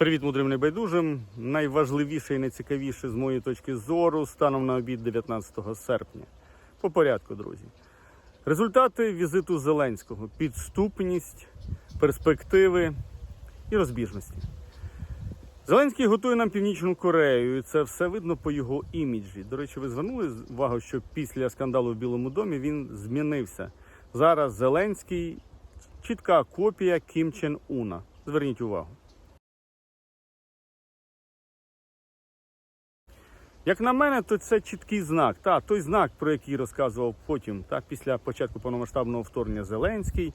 Привіт, мудрим небайдужим. Найважливіше і найцікавіше з моєї точки зору станом на обід 19 серпня. По порядку, друзі. Результати візиту Зеленського, підступність, перспективи і розбіжності. Зеленський готує нам Північну Корею, і це все видно по його іміджі. До речі, ви звернули увагу, що після скандалу в Білому домі він змінився. Зараз Зеленський чітка копія Кім Чен Уна. Зверніть увагу. Як на мене, то це чіткий знак. Та, той знак, про який розказував потім, так, після початку повномасштабного вторгнення Зеленський,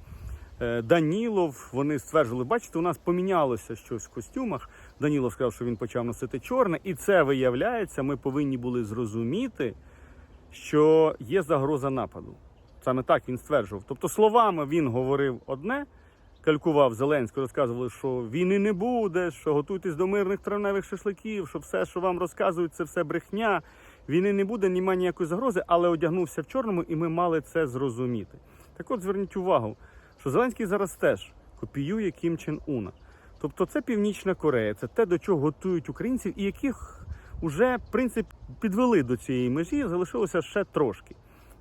е, Данілов, вони стверджували, бачите, у нас помінялося щось в костюмах. Данілов сказав, що він почав носити чорне, і це виявляється, ми повинні були зрозуміти, що є загроза нападу. Саме так він стверджував. Тобто словами він говорив одне, калькував Зеленський, розказували, що війни не буде, що готуйтесь до мирних травневих шашликів, що все, що вам розказують, це все брехня. Війни не буде, немає ніякої загрози, але одягнувся в чорному, і ми мали це зрозуміти. Так от зверніть увагу, що Зеленський зараз теж копіює Кім Чен Уна. Тобто це Північна Корея, це те, до чого готують українців, і яких вже в принципі підвели до цієї межі, залишилося ще трошки.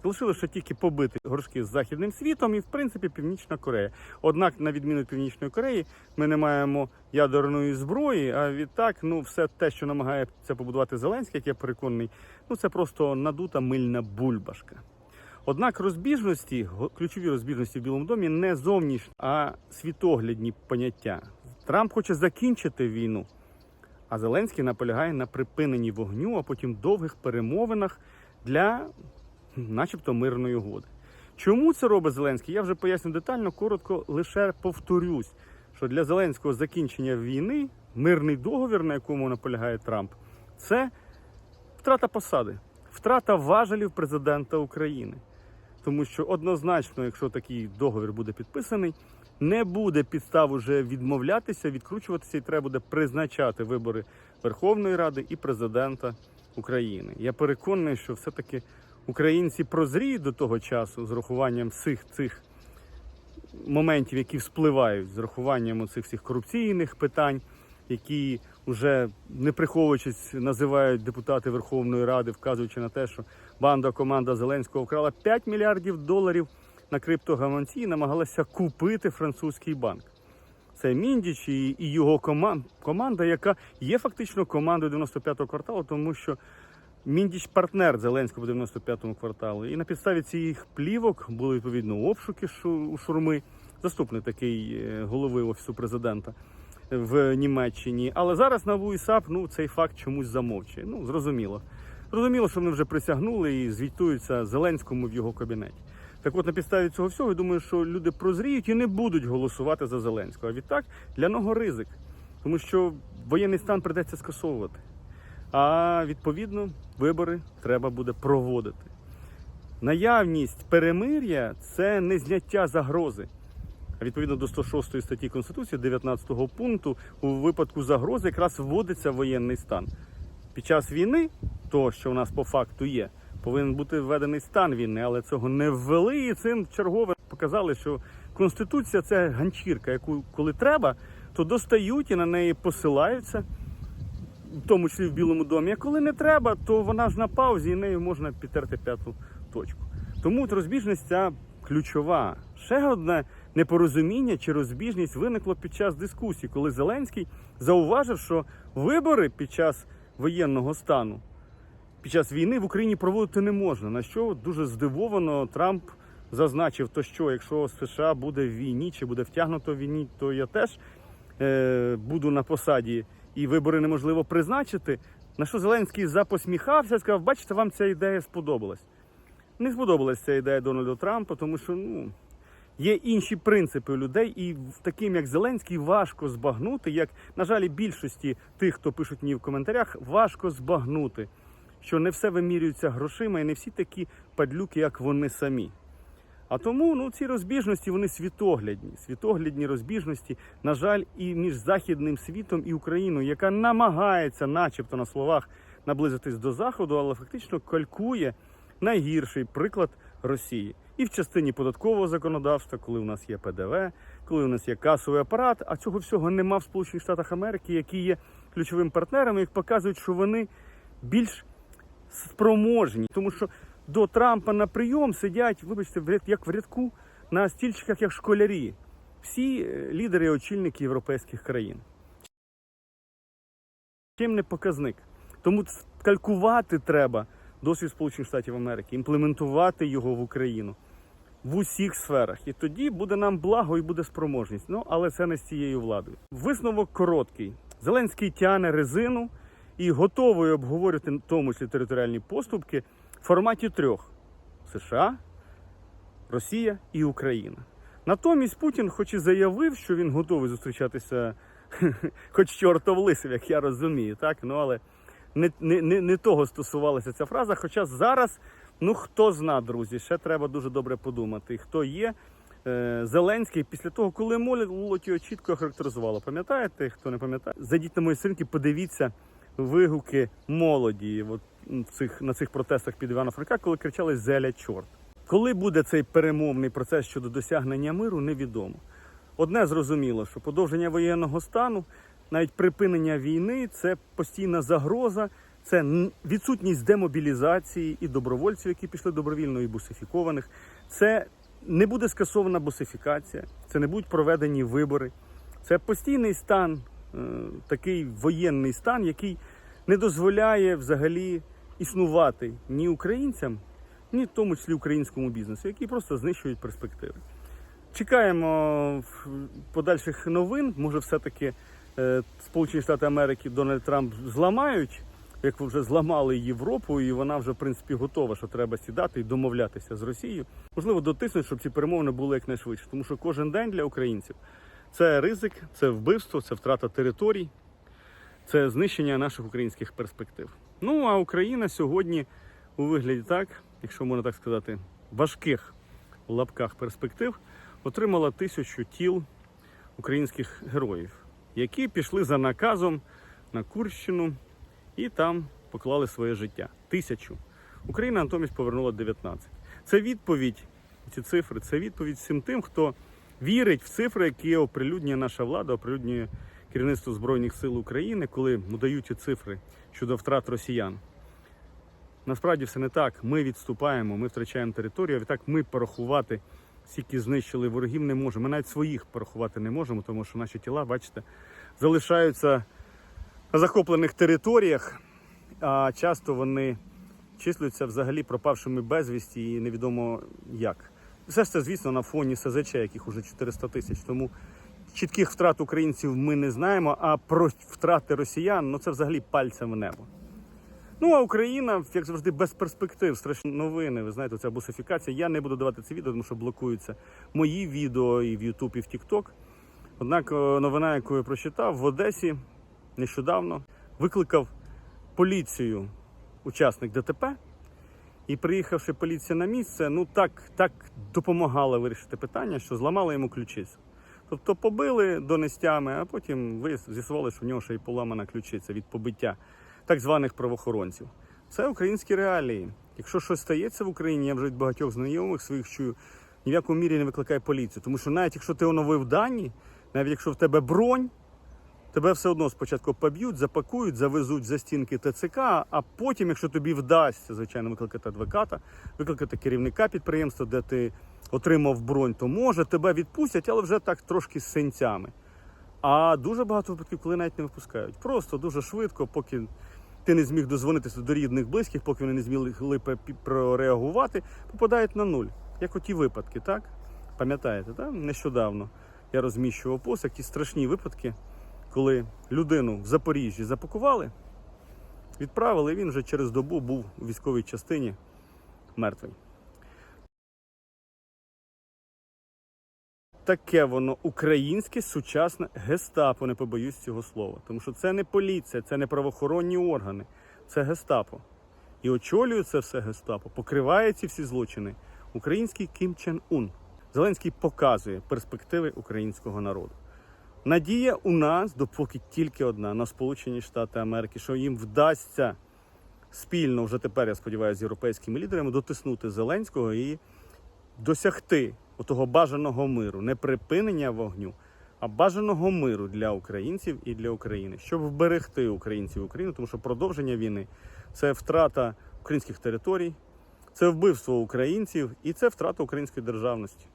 Залишилося ще тільки побити горшки з західним світом і, в принципі, Північна Корея. Однак, на відміну від Північної Кореї, ми не маємо ядерної зброї. А відтак, ну, все те, що намагається побудувати Зеленський, як я переконаний, ну це просто надута мильна бульбашка. Однак розбіжності, ключові розбіжності в Білому домі не зовнішні, а світоглядні поняття. Трамп хоче закінчити війну, а Зеленський наполягає на припиненні вогню, а потім довгих перемовинах для начебто мирної угоди. Чому це робить Зеленський? Я вже поясню детально, коротко лише повторюсь, що для Зеленського закінчення війни, мирний договір, на якому наполягає Трамп, це втрата посади, втрата важелів президента України. Тому що однозначно, якщо такий договір буде підписаний, не буде підстав уже відмовлятися, відкручуватися, і треба буде призначати вибори Верховної Ради і президента України. Я переконаний, що все-таки українці прозріють до того часу з рахуванням всіх цих моментів, які вспливають, з рахуванням цих всіх корупційних питань, які вже не приховуючись називають депутати Верховної Ради, вказуючи на те, що банда команда Зеленського вкрала 5 мільярдів доларів на криптогаманці і намагалася купити французький банк. Це Міндіч і його команда, яка є фактично командою 95-го кварталу, тому що Міндіч партнер Зеленського в 95-му кварталу. І на підставі цих плівок були відповідно обшуки шу- у шурми, заступник такий е, голови офісу президента в Німеччині. Але зараз на ВУІСАП ну, цей факт чомусь замовчує. Ну, зрозуміло. Зрозуміло, що вони вже присягнули і звітуються Зеленському в його кабінеті. Так от на підставі цього всього, я думаю, що люди прозріють і не будуть голосувати за Зеленського. А відтак для нього ризик, тому що воєнний стан придеться скасовувати. А відповідно вибори треба буде проводити. Наявність перемир'я це не зняття загрози. Відповідно до 106 статті Конституції, 19 пункту, у випадку загрози якраз вводиться воєнний стан. Під час війни, то що у нас по факту є, повинен бути введений стан війни, але цього не ввели. І цим чергове показали, що Конституція це ганчірка, яку коли треба, то достають і на неї посилаються в тому числі в Білому домі. А коли не треба, то вона ж на паузі і нею можна підтерти п'яту точку. Тому от розбіжність ця ключова. Ще одне непорозуміння чи розбіжність виникло під час дискусії, коли Зеленський зауважив, що вибори під час воєнного стану, під час війни в Україні проводити не можна. На що дуже здивовано Трамп зазначив, то що якщо США буде в війні чи буде втягнуто в війні, то я теж е, буду на посаді і вибори неможливо призначити. На що Зеленський запосміхався, сказав, бачите, вам ця ідея сподобалась. Не сподобалась ця ідея Дональду Трампа, тому що ну, є інші принципи у людей, і таким як Зеленський важко збагнути, як, на жаль, більшості тих, хто пишуть мені в коментарях, важко збагнути, що не все вимірюється грошима і не всі такі падлюки, як вони самі. А тому ну, ці розбіжності вони світоглядні. Світоглядні розбіжності, на жаль, і між західним світом і Україною, яка намагається, начебто на словах, наблизитись до заходу, але фактично калькує найгірший приклад Росії. І в частині податкового законодавства, коли у нас є ПДВ, коли у нас є касовий апарат, а цього всього нема в Сполучених Штатах Америки, які є ключовим партнером, їх показують, що вони більш спроможні, тому що до Трампа на прийом сидять, вибачте, як в рядку на стільчиках, як школярі. Всі е, лідери і очільники європейських країн. Чим не показник. Тому калькувати треба досвід Сполучених Штатів Америки, імплементувати його в Україну в усіх сферах. І тоді буде нам благо і буде спроможність. Ну, але це не з цією владою. Висновок короткий. Зеленський тяне резину і готовий обговорювати в тому числі територіальні поступки в форматі трьох: США, Росія і Україна. Натомість Путін, хоч і заявив, що він готовий зустрічатися, хоч чортов лисив, як я розумію, так? Ну але не, не, не, того стосувалася ця фраза. Хоча зараз, ну хто зна, друзі, ще треба дуже добре подумати, хто є. е, Зеленський після того, коли молодь його чітко характеризувала. Пам'ятаєте, хто не пам'ятає? Зайдіть на мої сторінки, подивіться вигуки молоді от, цих, на цих протестах під Івано-Франка, коли кричали Зеля чорт. Коли буде цей перемовний процес щодо досягнення миру, невідомо. Одне зрозуміло, що подовження воєнного стану, навіть припинення війни це постійна загроза, це відсутність демобілізації і добровольців, які пішли добровільно, і бусифікованих. Це не буде скасована бусифікація, це не будуть проведені вибори. Це постійний стан, такий воєнний стан, який не дозволяє взагалі існувати ні українцям, ні в тому числі українському бізнесу, які просто знищують перспективи. Чекаємо подальших новин. Може, все-таки е, Сполучені Штати Америки Дональд Трамп зламають, як вже зламали Європу, і вона вже в принципі готова, що треба сідати і домовлятися з Росією. Можливо, дотиснуть, щоб ці перемовини були якнайшвидше, тому що кожен день для українців це ризик, це вбивство, це втрата територій, це знищення наших українських перспектив. Ну а Україна сьогодні у вигляді так, якщо можна так сказати, важких лапках перспектив, отримала тисячу тіл українських героїв, які пішли за наказом на Курщину і там поклали своє життя. Тисячу. Україна натомість повернула 19. Це відповідь, ці цифри, це відповідь всім тим, хто вірить в цифри, які оприлюднює наша влада, оприлюднює керівництво Збройних сил України, коли дають ці цифри щодо втрат росіян. Насправді все не так. Ми відступаємо, ми втрачаємо територію. а Відтак ми порахувати, скільки знищили ворогів, не можемо. Ми навіть своїх порахувати не можемо, тому що наші тіла, бачите, залишаються на захоплених територіях, а часто вони числюються взагалі пропавшими безвісті і невідомо як. Все ж це, звісно, на фоні СЗЧ, яких уже 400 тисяч. Тому чітких втрат українців ми не знаємо, а про втрати росіян ну це взагалі пальцем в небо. Ну а Україна, як завжди, без перспектив, страшні новини. Ви знаєте, ця бусифікація. Я не буду давати це відео, тому що блокуються мої відео і в YouTube, і в TikTok. Однак е, новина, яку я прочитав, в Одесі нещодавно викликав поліцію учасник ДТП. І приїхавши поліція на місце, ну так, так допомагала вирішити питання, що зламали йому ключицю. Тобто побили донестями, а потім ви з'ясували, що в нього ще й поламана ключиця від побиття так званих правоохоронців. Це українські реалії. Якщо щось стається в Україні, я вже від багатьох знайомих своїх чую, ні в якому мірі не викликай поліцію. Тому що навіть якщо ти оновив дані, навіть якщо в тебе бронь, тебе все одно спочатку поб'ють, запакують, завезуть за стінки ТЦК, а потім, якщо тобі вдасться, звичайно, викликати адвоката, викликати керівника підприємства, де ти отримав бронь, то може тебе відпустять, але вже так трошки з синцями. А дуже багато випадків, коли навіть не випускають. Просто дуже швидко, поки ти не зміг дозвонитися до рідних близьких, поки вони не змогли пе- прореагувати, попадають на нуль. Як оті випадки, так? Пам'ятаєте, так? Нещодавно я розміщував пост, ті страшні випадки, коли людину в Запоріжжі запакували, відправили, він вже через добу був у військовій частині мертвий. Таке воно українське сучасне гестапо, не побоюсь цього слова. Тому що це не поліція, це не правоохоронні органи, це гестапо. І очолює це все гестапо, покриває ці всі злочини український Кім Чен Ун. Зеленський показує перспективи українського народу. Надія у нас, допоки тільки одна, на Сполучені Штати Америки, що їм вдасться спільно вже тепер, я сподіваюся, з європейськими лідерами дотиснути Зеленського і досягти отого бажаного миру, не припинення вогню, а бажаного миру для українців і для України, щоб вберегти українців і Україну, тому що продовження війни це втрата українських територій, це вбивство українців і це втрата української державності.